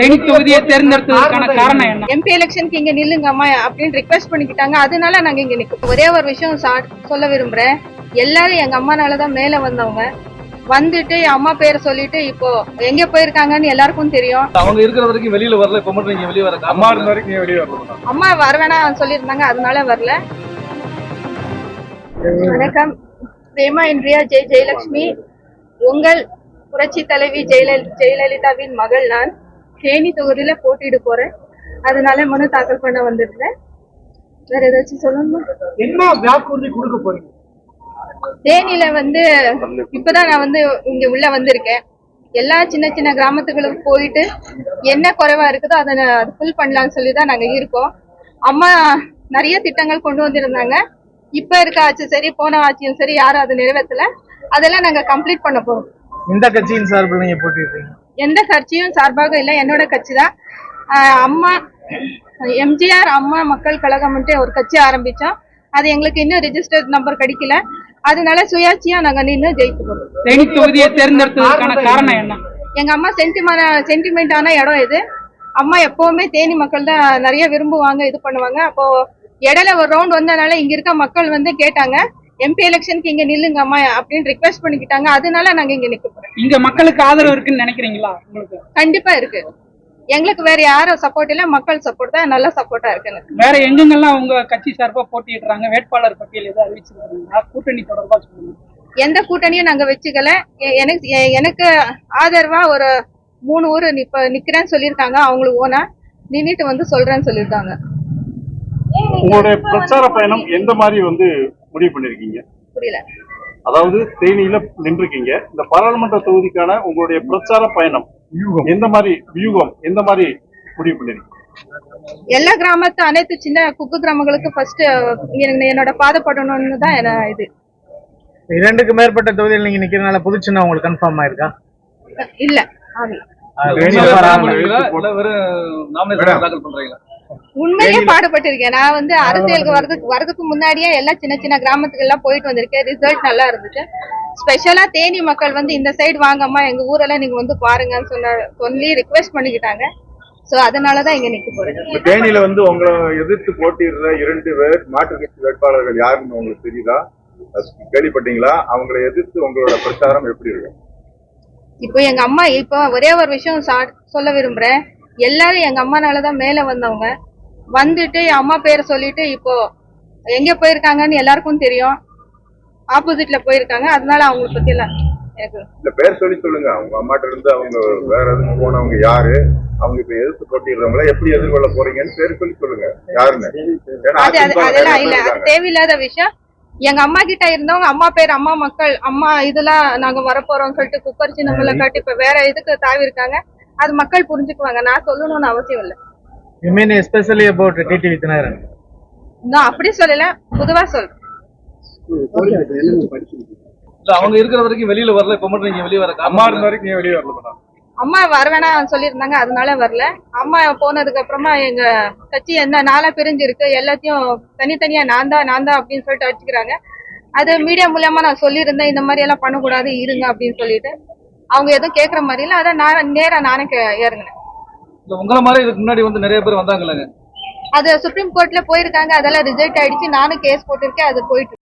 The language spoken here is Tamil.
தேனி தொகுதியை தேர்ந்தெடுத்ததற்கான காரணம் என்ன? எம்பி எலெக்ஷனுக்கு இங்க நில்லுங்கம்மா அப்படின்னு ரிக்வெஸ்ட் பண்ணிக்கிட்டாங்க. அதனால நாங்க இங்க நிக்கோம் ஒரே ஒரு விஷயம் சா- சொல்ல விரும்புறேன். எல்லாரும் எங்க அம்மானால தான் மேல வந்தவங்க. வந்துட்டு என் அம்மா பேரை சொல்லிட்டு இப்போ எங்க போயிருக்காங்கன்னு எல்லாருக்கும் தெரியும். அவங்க இருக்கிற வரைக்கும் வெளியில வரல. இப்ப மட்டும் நீங்க வெளிய வர அம்மா இருந்த வரைக்கும் வெளியே வரல அம்மா வரவேணா சொல்லியிருந்தாங்க. அதனால வரல. வணக்கம். பிரேமா இன்றியா ஜெய் ஜெயலட்சுமி உங்கள் புரட்சி தலைவி ஜெயலல் ஜெயலலிதாவின் மகள் நான். தேனி தொகுதியில போட்டியிட போறேன். அதனால மனு தாக்கல் பண்ண வந்திருந்தேன். வேற ஏதாச்சும் சொல்லணுமா? என்ன வாக்குறுதி கொடுக்க போறீங்க? தேனியில வந்து இப்பதான் நான் வந்து இங்க உள்ள வந்திருக்கேன். எல்லா சின்ன சின்ன கிராமத்துகளுக்கு போயிட்டு என்ன குறைவா இருக்குதோ அதை ஃபுல் பண்ணலாம்னு சொல்லி தான் நாங்க இருக்கோம். அம்மா நிறைய திட்டங்கள் கொண்டு வந்திருந்தாங்க. இப்ப இருக்க ஆட்சி சரி போன ஆட்சியும் சரி யாரும் அதை நிறைவேற்றல. அதெல்லாம் நாங்க கம்ப்ளீட் பண்ண போறோம். இந்த கட்சியின் சார்பில் நீங்க போட்டிடுறீங்க எந்த கட்சியும் சார்பாக இல்லை. என்னோட கட்சி தான் அம்மா எம்ஜிஆர் அம்மா மக்கள் கழகம்ன்ட்டு ஒரு கட்சி ஆரம்பிச்சோம். அது எங்களுக்கு இன்னும் ரெஜிஸ்டர்ட் நம்பர் கிடைக்கல. அதனால சுயாட்சியா நாங்க நின்று போறோம் தொகுதியை தேர்ந்தெடுத்ததற்கான காரணம் என்ன? எங்க அம்மா சென்டிமான சென்டிமெண்டான இடம் இது அம்மா எப்பவுமே தேனி மக்கள் தான் நிறைய விரும்புவாங்க இது பண்ணுவாங்க. அப்போ இடையில ஒரு ரவுண்ட் வந்தனால இங்க இருக்க மக்கள் வந்து கேட்டாங்க. எம்பி எலெக்ஷனுக்கு இங்க நில்லுங்க அம்மா அப்படின்னு ரிக்வெஸ்ட் பண்ணிக்கிட்டாங்க. அதனால நாங்க இங்க நிக்க போறோம். இங்க மக்களுக்கு ஆதரவு இருக்குன்னு நினைக்கிறீங்களா உங்களுக்கு? கண்டிப்பா இருக்கு. எங்களுக்கு வேற யாரும் சப்போர்ட் இல்ல மக்கள் சப்போர்ட் தான் நல்ல சப்போர்ட்டா இருக்கு எனக்கு வேற எங்கெங்கெல்லாம் உங்க கட்சி சார்பா போட்டியிடுறாங்க? வேட்பாளர் பட்டியல் எதுவும் அறிவிச்சிருக்காங்களா? கூட்டணி தொடர்பா சொல்லுங்க. எந்த கூட்டணியும் நாங்க வச்சுக்கல. எனக்கு எனக்கு ஆதரவா ஒரு மூணு ஊர் இப்ப நிக்கிறேன்னு சொல்லியிருக்காங்க. அவங்களுக்கு ஓனா நின்னுட்டு வந்து சொல்றேன்னு சொல்லியிருக்காங்க. உங்களுடைய பிரச்சார பயணம் எந்த மாதிரி வந்து முடிவு பண்ணிருக்கீங்க. புரியல. அதாவது தேனியில நின்றுக்கீங்க இந்த பாராளுமன்ற தொகுதிக்கான உங்களுடைய பிரச்சார பயணம். எந்த மாதிரி வியூகம் எந்த மாதிரி முடிவு பண்ணிருக்கீங்க? எல்லா கிராமத்து அனைத்து சின்ன குக்கு கிராமங்களுக்கு ஃபர்ஸ்ட் என்னோட பாதப்படணும்னு தான் என்ன இது. இரண்டுக்கு மேற்பட்ட தொகுதியில் நீங்க நிக்கிறதுனால புதுச்சின்ன உங்களுக்கு கன்ஃபார்ம் ஆயிருக்கா? இல்ல. ஆமி உண்மையிலேயே பாடுபட்டிருக்கேன். நான் வந்து அரசியலுக்கு வரதுக்கு வரதுக்கு முன்னாடியே எல்லா சின்ன சின்ன கிராமத்துக்கு எல்லாம் போயிட்டு வந்திருக்கேன். ரிசல்ட் நல்லா இருந்துச்சு. ஸ்பெஷலா தேனி மக்கள் வந்து இந்த சைடு வாங்கம்மா எங்க ஊரெல்லாம் நீங்க வந்து பாருங்கன்னு சொன்ன சொல்லி ரிக்வெஸ்ட் பண்ணிக்கிட்டாங்க. சோ அதனாலதான் இங்க நிக்க போறேன். இப்ப தேனியில வந்து உங்களை எதிர்த்து போட்டியிடுற இரண்டு பேர் மாற்றுக் கட்சி வேட்பாளர்கள் யாருன்னு உங்களுக்கு தெரியுதா? கேள்விப்பட்டீங்களா? அவங்களை எதிர்த்து உங்களோட பிரச்சாரம் எப்படி இருக்கும் இப்போ எங்க அம்மா இப்போ ஒரே ஒரு விஷயம் சொல்ல விரும்புறேன். எல்லாரும் எங்க அம்மானால தான் மேல வந்தவங்க. வந்துட்டு என் அம்மா பேரை சொல்லிட்டு இப்போ எங்க போயிருக்காங்கன்னு எல்லாருக்கும் தெரியும். ஆப்போசிட்ல போயிருக்காங்க. அதனால அவங்கள பத்தி எல்லாம் இந்த பேர் சொல்லி சொல்லுங்க. அவங்க அம்மாட்ட இருந்து அவங்க வேற எதுவும் போனவங்க யாரு? அவங்க இப்ப எதிர்த்து போட்டிடுறவங்கள எப்படி எதிர்கொள்ள போறீங்கன்னு பேர் சொல்லி சொல்லுங்க. யாருன்னு? அதெல்லாம் இல்ல. அது. தேவையில்லாத விஷயம். எங்க அம்மா கிட்ட இருந்தவங்க அம்மா பேர் அம்மா மக்கள் அம்மா இதெல்லாம் நாங்க வரப்போறோம் சொல்லிட்டு குக்கர் சின்னங்களை காட்டி இப்ப வேற இதுக்கு தாவி இருக்காங்க. அது மக்கள் புரிஞ்சுக்குவாங்க. நான் சொல்லணும்னு அவசியம் இல்லை. You mean especially about TTV Dinakaran நான் அப்படி சொல்லல. பொதுவா சொல்றேன். இல்ல அவங்க இருக்கிற வரைக்கும் வெளியில வரல. இப்ப மட்டும் நீங்க வெளிய வர அம்மா இருந்த வரைக்கும் நீ வெளியே வரல மேடம் அம்மா வரவேணா சொல்லியிருந்தாங்க. அதனால வரல. அம்மா போனதுக்கு அப்புறமா எங்க கட்சி என்ன நாளா பிரிஞ்சிருக்கு. எல்லாத்தையும் தனித்தனியா நான் தான் நான் தான் அப்படின்னு சொல்லிட்டு அடிச்சுக்கிறாங்க. அது மீடியா மூலியமா நான் சொல்லியிருந்தேன். இந்த மாதிரி எல்லாம் பண்ணக்கூடாது இருங்க அப்படின்னு சொல்லிட்டு. அவங்க எதுவும் கேட்குற மாதிரி இல்லை அதை நான் நேரா நானே இறங்குனேன் உங்களை மாதிரி இதுக்கு முன்னாடி வந்து நிறைய பேர் வந்தாங்கல்லங்க அது சுப்ரீம் கோர்ட்ல போயிருக்காங்க அதெல்லாம் ரிஜெக்ட் ஆயிடுச்சு நானும் கேஸ் போட்டிருக்கேன் அது போயிட்டு.